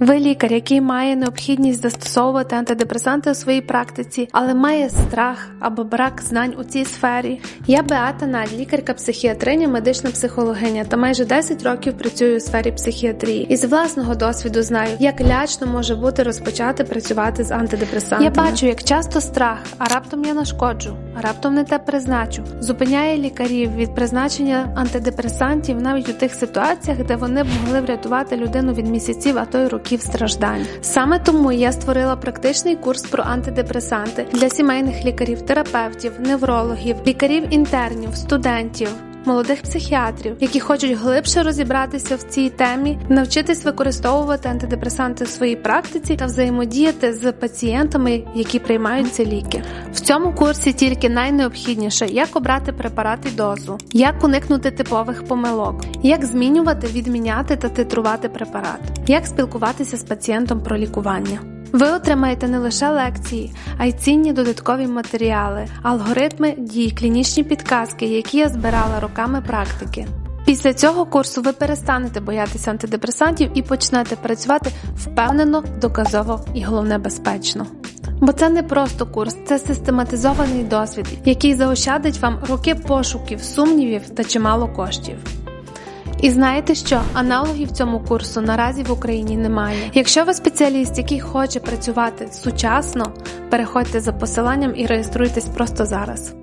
Ви лікар, який має необхідність застосовувати антидепресанти у своїй практиці, але має страх або брак знань у цій сфері. Я Беата Надь, лікарка-психіатриня, медична психологиня та майже 10 років працюю у сфері психіатрії. І з власного досвіду знаю, як лячно може бути розпочати працювати з антидепресантами. Я бачу, як часто страх, а раптом я нашкоджу, раптом не те призначу, зупиняє лікарів від призначення антидепресантів навіть у тих ситуаціях, де вони б могли врятувати людину від місяців, а то й років страждань. Саме тому я створила практичний курс про антидепресанти для сімейних лікарів, терапевтів, неврологів, лікарів-інтернів, студентів. Молодих психіатрів, які хочуть глибше розібратися в цій темі, навчитись використовувати антидепресанти в своїй практиці та взаємодіяти з пацієнтами, які приймають ці ліки. В цьому курсі тільки найнеобхідніше, як обрати препарат і дозу, як уникнути типових помилок, як змінювати, відміняти та титрувати препарат, як спілкуватися з пацієнтом про лікування. Ви отримаєте не лише лекції, а й цінні додаткові матеріали, алгоритми дій, клінічні підказки, які я збирала роками практики. Після цього курсу ви перестанете боятися антидепресантів і почнете працювати впевнено, доказово і головне безпечно. Бо це не просто курс, це систематизований досвід, який заощадить вам роки пошуків, сумнівів та чимало коштів. І знаєте що? Аналогів цьому курсу наразі в Україні немає. Якщо ви спеціаліст, який хоче працювати сучасно, переходьте за посиланням і реєструйтесь просто зараз.